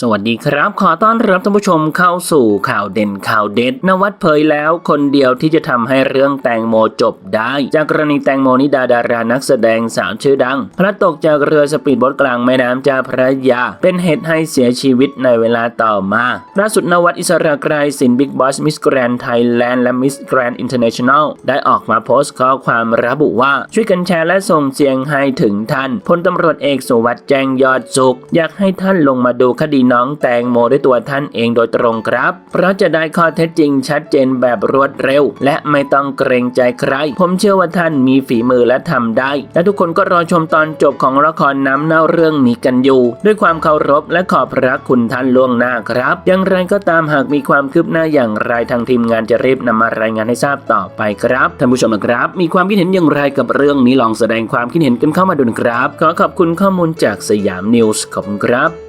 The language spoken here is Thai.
สวัสดีครับ ขอต้อนรับท่านผู้ชมเข้าสู่ข่าวเด่นข่าวเด็ดนวัดเผยแล้วคนเดียวที่จะทำให้เรื่องแตงโมจบได้ จากกรณีแตงโมนิดาดารานักแสดงสาวชื่อดัง พลัดตกจากเรือสปีดโบ๊ทกลางแม่น้ำเจ้าพระยา เป็นเหตุให้เสียชีวิตในเวลาต่อมาล่าสุดนวัดอิสระไกรสินบิ๊กบอสมิสแกรนไทยแลนด์และมิสแกรนอินเตอร์เนชั่นแนลได้ออกมาโพสต์ข้อความระบุว่าช่วยกันแชร์และส่งเสียงให้ถึงท่านพลตำรวจเอกสุวัสด์แจ้งยอดสุข อยากให้ท่านลงมาดูคดีน้องแตงโมด้วยตัวท่านเองโดยตรงครับ เพราะจะได้ข้อเท็จจริงชัดเจนแบบรวดเร็ว และไม่ต้องเกรงใจใคร ผมเชื่อว่าท่านมีฝีมือและทำได้ และทุกคนก็รอชมตอนจบของละครน้ำเน่าเรื่องนี้กันอยู่ ด้วยความเคารพและขอบพระคุณท่านล่วงหน้าครับ อย่างไรก็ตามหากมีความคืบหน้าอย่างไรทางทีมงานจะรีบนำมารายงานให้ทราบต่อไปครับท่านผู้ชมนะครับ มีความคิดเห็นอย่างไรกับเรื่องนี้ลองแสดงความคิดเห็นกันเข้ามาดูนะครับ ขอขอบคุณข้อมูลจากสยามนิวส์ขอบคุณครับ